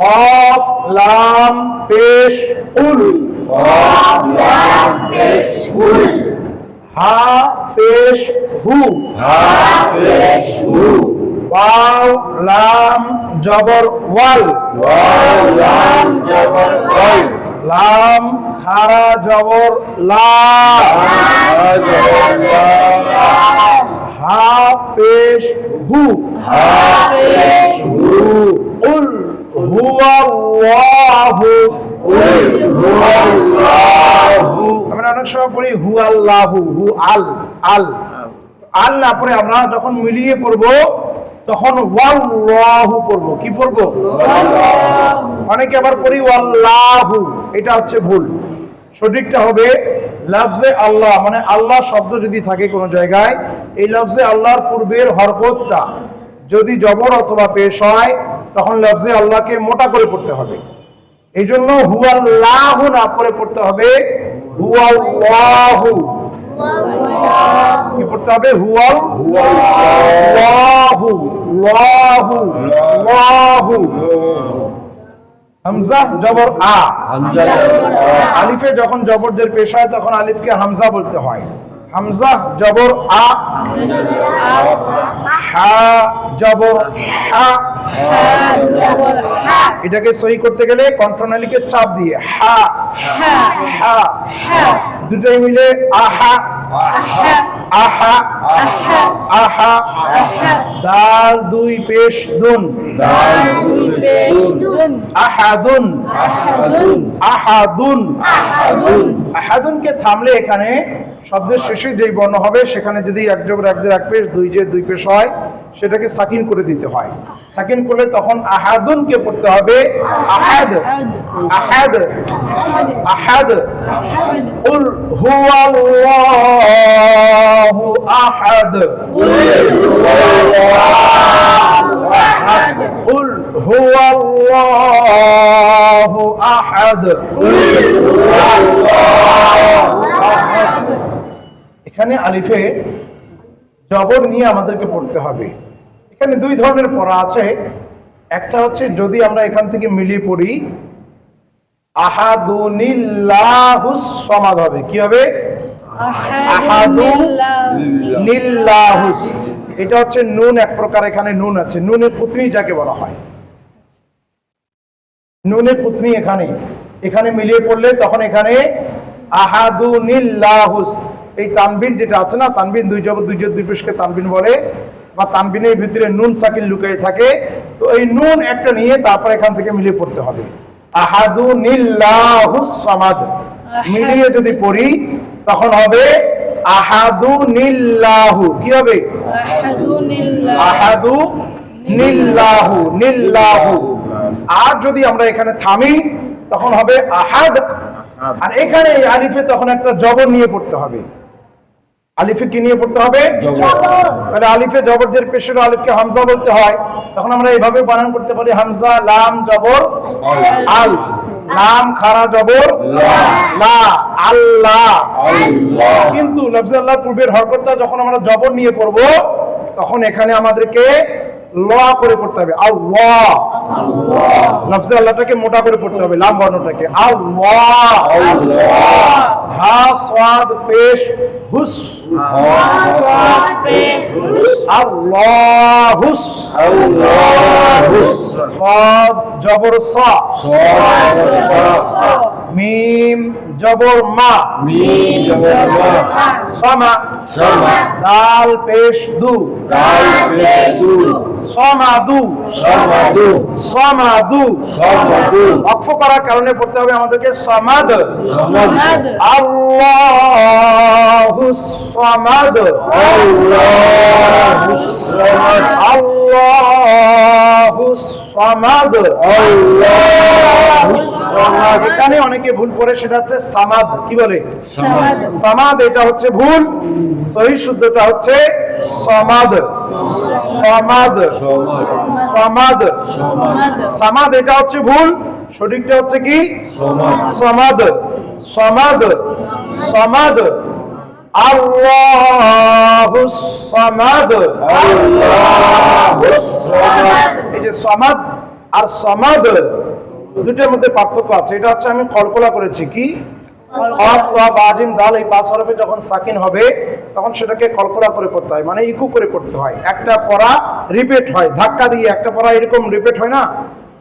কফ লাম পেশ উল। কফ লাম পেশ উল। হা পেশ হু। হা পেশ হু। ওয়াও লাম জবর ওয়াল। ওয়াও লাম জবর ওয়াল। লাম খারা জবর লা। হা পেশ হু। হা পেশ হু উল হুয়াল্লাহু উল হুয়াল্লাহু আমরা অনেক সময় পড়ি হু আল্লাহু হু আল। আল আল না আমরা যখন মিলিয়ে পড়ব, তখন ওয়াল্লাহু পড়ব। কি পড়ব? অনেকে আবার পড়ি ওয়াল্লাহু, এটা হচ্ছে ভুল। সঠিকটা হবে লফজে আল্লাহ মানে আল্লাহ শব্দ যদি থাকে কোনো জায়গায়, এই লফজে আল্লাহর পূর্বের হরকতটা যদি জবর অথবা পেশ হয় তখন লফজে আল্লাহকে মোটা করে পড়তে হবে। এই জন্য হুয়াল্লাহু না পড়ে পড়তে হবে হুয়াল্লাহু। কি পড়তে হবে? হুয়াল লাহু লাহু লাহু। হামজা জবর আ। আলিফে যখন জবরদের পেশ হয় তখন আলিফকে হামজা বলতে হয়। হামজা জবর আ। হা জবর হা। এটাকে সহি করতে গেলে কণ্ঠনালীকে চাপ দিয়ে হা। হা দুটাই মিলে আহা আহা আহা দাল দুই পেশ দুন। আহাদুন। আহাদুন। আহাদুন। আহাদুনকে থামলে এখানে শব্দের শেষে যেই বর্ণ হবে সেখানে যদি এক যোগ এক এক পেশ দুই যে দুই পেশ হয় সেটাকে সাকিন করে দিতে হয়। সাকিন করলে তখন আহাদুনকে পড়তে হবে। আহাদ। আহাদ। আহাদ। উল হুয়াল্লাহু আহাদ। উল হুয়াল্লাহু আহাদ। উল হুয়াল্লাহু আহাদ। এখানে আলিফে জবর নিয়ে আমাদেরকে পড়তে হবে। এখানে দুই ধরনের পড়া আছে। একটা হচ্ছে যদি আমরা এখান থেকে মিলিয়ে পড়ি আহাদুনিল্লাহুস সমাদ হবে। কি হবে? আহাদু নিল্লাহুস এটা হচ্ছে নুন, এক প্রকার এখানে নুন আছে। নুনের পুত্নী যাকে বলা হয়। নুনের পুত্নী এখানে। এখানে মিলিয়ে পড়লে তখন এখানে আহাদু নিল্লাহুস এই তানবিন যেটা আছে না তানবিন দুই জব দুই জব দুই পেশকে তানবিন বলে বা তানবিনের ভিতরে নুন সাকিল লুকিয়ে থাকে। তো এই নুন একটা নিয়ে তারপর এখান থেকে মিলিয়ে পড়তে হবে। আহাদু সামাদ। মিলিয়ে যদি পড়ি তখন হবে আহাদু নিল্লাহু কি হবে? আহাদু নিল্লাহু নিল্লাহু। আর যদি আমরা এখানে থামি তখন হবে আহাদ। আর এখানে আলিফে তখন একটা জবর নিয়ে পড়তে হবে। আলিফে কি নিয়ে পড়তে হবে। তাহলে আলিফে জবরদের পেশের আলিফকে হামজা বলতে হয়। তখন আমরা এইভাবে বানান করতে পারি হামজা লাম জবর আল। লাম খারা জবর লা। আল্লাহ আল্লাহ। কিন্তু লফজ আল্লাহ পূর্বের হরকতটা যখন আমরা জবর নিয়ে পড়ব তখন এখানে আমাদেরকে ল করে পড়তে হবে। আল্লাহ। লফজে আল্লাহটাকে মোটা করে পড়তে হবে লাম বর্ণটাকে। আল্লাহ। হা সাদ পেশ হুস। আল্লাহুস। সাদ জবর সা মিম জবর মা। মিম জবর মা। সমা। সমা। দাল পেশ দু। দাল পেশ দু। সমাদু সমাদু অক্ষ করার কারণে পড়তে হবে আমাদেরকে সমাদ। সমাদ। আল্লাহু সমাদ। আল্লাহু সমাদ। এখানে অনেকে ভুল করে সেটা হচ্ছে সামাদ। কি বলে? সামাদ। এটা হচ্ছে ভুল। সহি শুদ্ধটা হচ্ছে সমাদ। সমাদ। সমাদ। সামাদ এটা হচ্ছে ভুল। সঠিকটা হচ্ছে কি? সমাদ। সমাদ। সমাদ। সমাদ। এই যে সমাদ আর সমাদ দুটোর মধ্যে পার্থক্য আছে। এটা হচ্ছে আমি কল্পনা করেছি কি? বাজিম দাল এই পাঁচ হরফে যখন সাকিন হবে তখন সেটাকে কল্পনা করে করতে হয় মানে ইকু করে পড়তে হয়। একটা পড়া রিপিট হয় ধাক্কা দিয়ে। একটা পড়া এরকম রিপিট হয় না?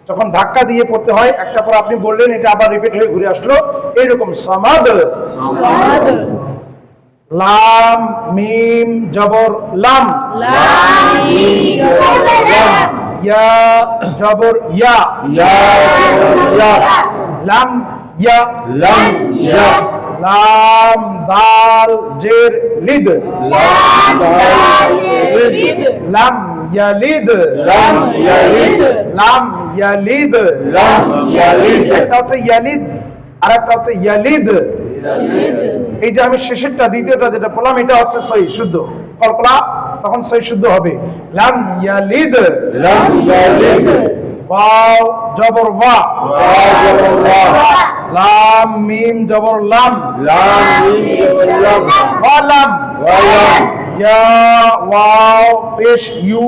যখন ধাক্কা দিয়ে পড়তে হয় একটা পড়া আপনি বললেন এটা আবার রিপিট হয়ে ঘুরে আসলো। এরকম সমাদ। লাম মিম জবর লাম। ইয়া জবর ইয়া। লাম ইয়া। লাম ইয়া লাম দাল জের লিদ। লাম ইয়ালিদ লাম ইয়ালিদ লাম ইয়ালিদ লাম ইয়ালিদ একটা হচ্ছে ইয়ালিদ আর হচ্ছে ইয়ালিদ এই যে আমি শেষেরটা দ্বিতীয়টা যেটা বললাম এটা হচ্ছে সহি শুদ্ধ। কল্পনা তখন সহি শুদ্ধ হবে। লাম ইয়ালিদ। লাম ইয়ালিদ। ওয়াও জবর ওয়া। জবর লাম মিম জবর লাম। লাম মিম লাম। ওয়া লাম। ওয়া লাম। ইয়া ওয়াও পেশ ইউ।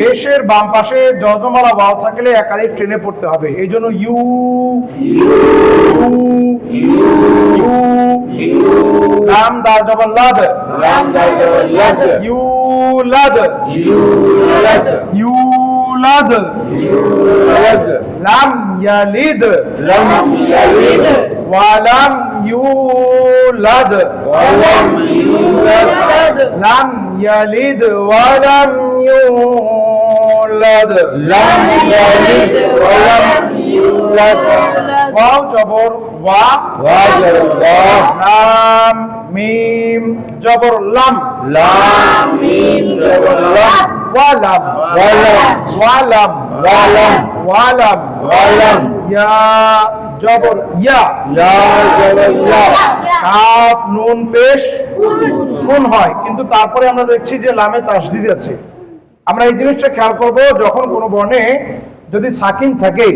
পেশের বাম পাশে যজমালা ওয়াও থাকলে এক আলিফ টেনে পড়তে হবে। এই জন্য ইউ ইউ লাম দাল জবর লাদ লাম দাল জবর লাদ ইউ লাদ ইউলাদ ইউ লাদ ইউলাদ লাম ইয়ালিদ লাম ইয়ালিদ ওয়ালাম ইউলাদ ওয়া লাম ইউলাদ লাম ইয়ালিদ, ওয়ালাম লাম ইয়ালিদ ওয়া লাম ইউলাদ ওয়াও জবর ওয়া ওয়া জবর ওয়া লাম মিম জবর লাম। লাম মিম জবর লাম। ওয়ালাম। ওয়ালাম। ওয়ালাম। ওয়ালাম। ওয়ালাম। ওয়ালাম। ইয়া জবর ইয়া। ইয়া জবর ইয়া। কাফ নুন পেশ। কোন হয়। কিন্তু তারপরে আমরা দেখছি যে লামে তাসদিদ আছে। আমরা এই জিনিসটা খেয়াল করব যখন কোনো বর্ণে যদি সাকিন থাকে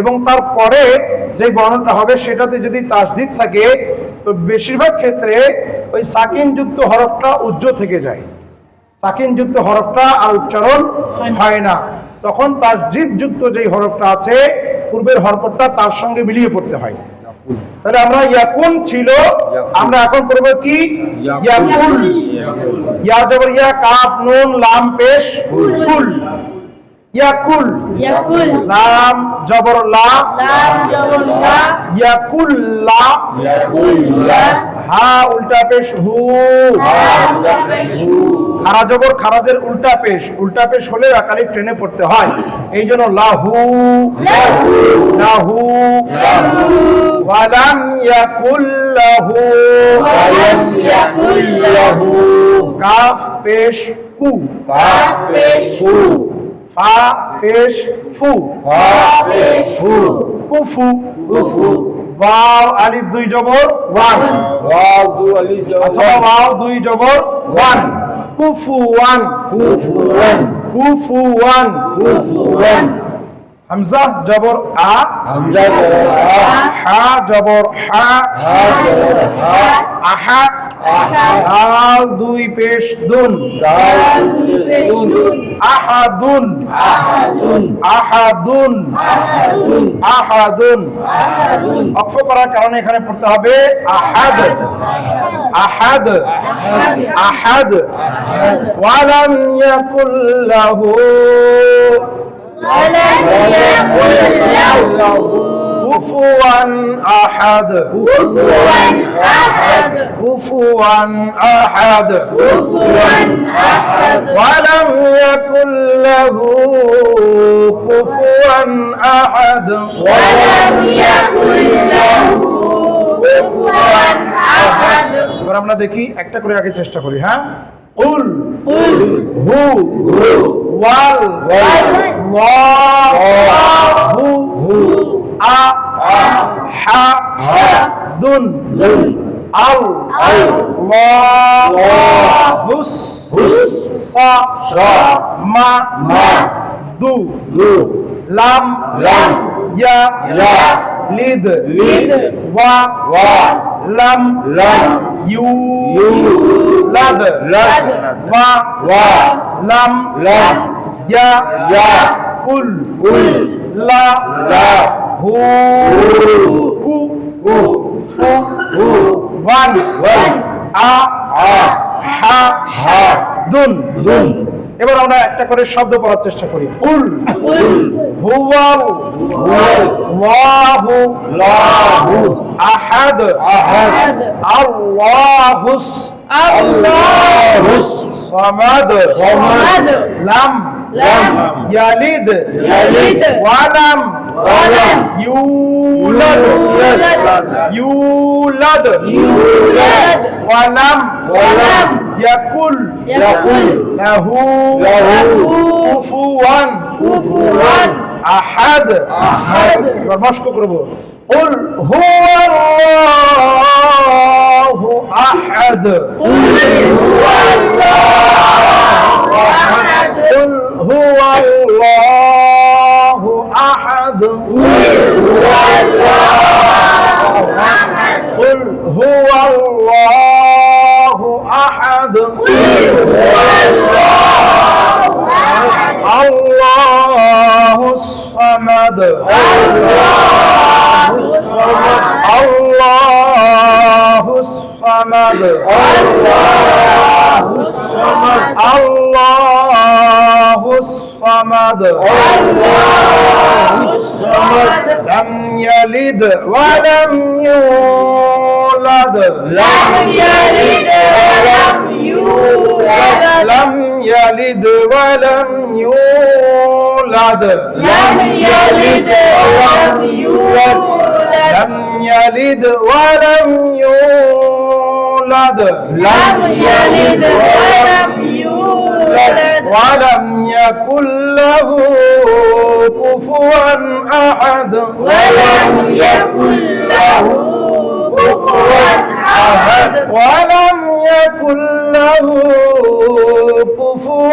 এবং তারপরে যে বর্ণটা হবে সেটাতে যদি তাসদিদ থাকে তো বেশিরভাগ ক্ষেত্রে ওই সাকিন যুক্ত হরফটা উজ্জ্ব থেকে যায়। সাকিন যুক্ত হরফটা আর উচ্চারণ হয় না। তখন তাসদিদ যুক্ত যেই হরফটা আছে পূর্বের হরফটা তার সঙ্গে মিলিয়ে পড়তে হয়। তাহলে আমরা ইয়াকুন ছিল আমরা এখন করব কি? ইয়াকুল। ইয়া জবর কাফ নুন লাম পেশ কুল ইয়াকুল লাম জবর লা লাম জবর লা ইয়াকুল লা ইয়াকুল লা হা উল্টা পেশ হু হা উল্টা পেশ হু খারা জবর খারাদের উল্টা পেশ উল্টা পেশ হলে আকালি ট্রেনে পড়তে হয়। এই জন্য লাহু লাহু ওয়ালাম ইয়াকুল লাহু। ওয়ালাম ইয়াকুল লাহু। কাফ পেশ কু কাফেশু ফা পেশ ফু কাফেশু কুফু কুফু ওয়াও আলিফ দুই জবর ওয়ান ওয়াও দু আলি অথবা জবর ওয়াও দুই জবর ওয়ান কুফু ওয়ান কুফুয়ান কুফু ওয়ান কুফুয়ান হামজা জবর আ হামজা জবর আ হা জবর হা হা জবর হা আহা দাল দুই পেশ দুন। দাল আহাদুন। আহাদুন। আহাদুন। অক্ষ করার কারণে এখানে পড়তে হবে আহাদ। আহাদ। আহাদ। ওয়ালাম ইয়াকুল ওয়ালাম ইয়াকুল কুফুয়ান আহাদ। কুফুয়ান আহাদ। কুফুয়ান আহাদ। কুফুয়ান আহাদ। ওয়ালাম ইয়াকুল লাহু কুফুয়ান আহাদ। ওয়ালাম ইয়াকুল লাহু কুফুয়ান আহাদ। এবার আমরা দেখি একটা করে আগে চেষ্টা করি হ্যাঁ? উল উল হু হু। ওয়াল ওয়াল। ওয়াল আ হা দুন লা হুস হুস মা মা দু দু লাম লাম ইয়া ইয়া লিদ লিদ ওয়া ওয়া লাম লাম ইউ ইউ লাদ লাদ ওয়া ওয়া লাম লাম ইয়া ইয়া কুল কুল লা লা হু কু ফু হু ওয়ান ওয়ান আ আ হা হা দুন দুন এবার আমরা একটা করে শব্দ পড়ার চেষ্টা করি। কুল হুয়াল আল্লাহু লাহু। আহাদ। আহাদ। আল্লাহুস। আল্লাহুস। সামাদ। সামাদ। লাম। লাম। ইয়ালিদ। ইয়ালিদ। ওয়ালাম। ওয়ালাম ইউলাদ ইউলাদ ইউলাদ ইউলাদ ওয়ালাম ওয়ালাম ইয়াকুল ইয়াকুল লাহু লাহু কুফুয়ান কুফুয়ান আহাদ আহাদ এবার মস্ক করব قل هو الله أحد قل هو الله أحد قل هو الله أحد قل هو الله أحد قل هو الله أحد الله الصمد الله الصمد الله الصمد الله الصمد الله الصمد الله الصمد لم يلد ولم يولد لم يلد ولم يولد لم يلد ولم يولد لم يلد ولم يولد لم يلد ولم يولد لم يلد ولم يولد ولم يكن له كفوا أحد ولم يكن له كفوا أحد ولم يكن له كفوا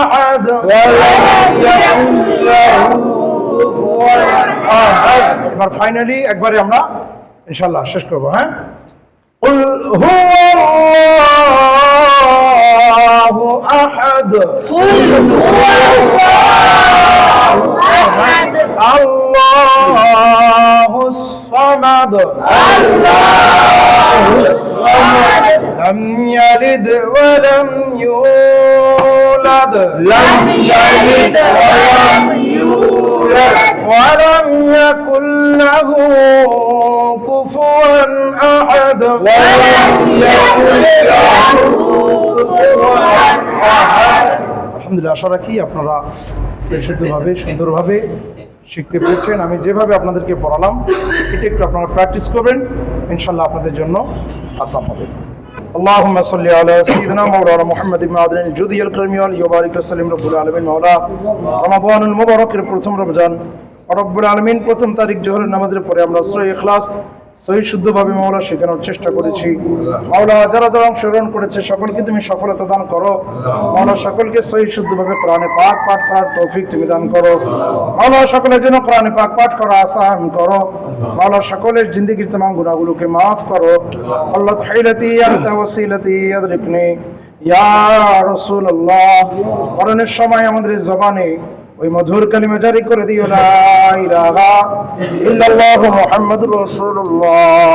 أحد ولم يكن له كفوا أحد এবার ফাইনালি একবারে আমরা ইনশাল্লাহ শেষ করবো হ্যাঁ قل هو الله أحد. قل هو الله أحد. الله الصمد. الله الصمد لم يلد ولم يولد. لم يلد ولم يولد. ولم يكن له كفوا أحد. ولم يكن له আলহামদুলিল্লাহ আশা রাখি আপনারা বিশুদ্ধভাবে সুন্দরভাবে শিখতে পেরেছেন আমি যেভাবে আপনাদেরকে পড়ালাম এটা একটু আপনারা প্র্যাকটিস করবেন ইনশাল্লাহ আপনাদের জন্য আসাম হবে اللهم صل على سيدنا مولانا محمد بن عدن الجودي الكريم واليبارك وسلم رب العالمين مولا رمضان المبارك প্রথম রমজান রব্বুল আলমিন প্রথম তারিখ জোহরের নামাজের পরে আমরা সহি ইখলাস সহি শুদ্ধভাবে মাওলা শেখানোর চেষ্টা করেছি। মাওলা যারা যারা অংশগ্রহণ করেছে, সকলকে তুমি সফলতা দান করো। মাওলা সকলকে সহি শুদ্ধভাবে কোরআনে পাক পাঠ করার তৌফিক তুমি দান করো। মাওলা সকলের জন্য কোরআনে পাক পাঠ করা আসান করো। মাওলা সকলের জিন্দিগির তোমার গুণাগুলোকে মাফ করো। আল্লাহ তাহিলাতি আনতা ওয়াসিলাতি আদরিকনি ইয়া রাসূলুল্লাহ, মরণের সময় আমাদের জবানে ওই মধুর কালিমা জারি করে দিও না ইলাহা ইল্লাল্লাহু মুহাম্মাদুর রাসূলুল্লাহ।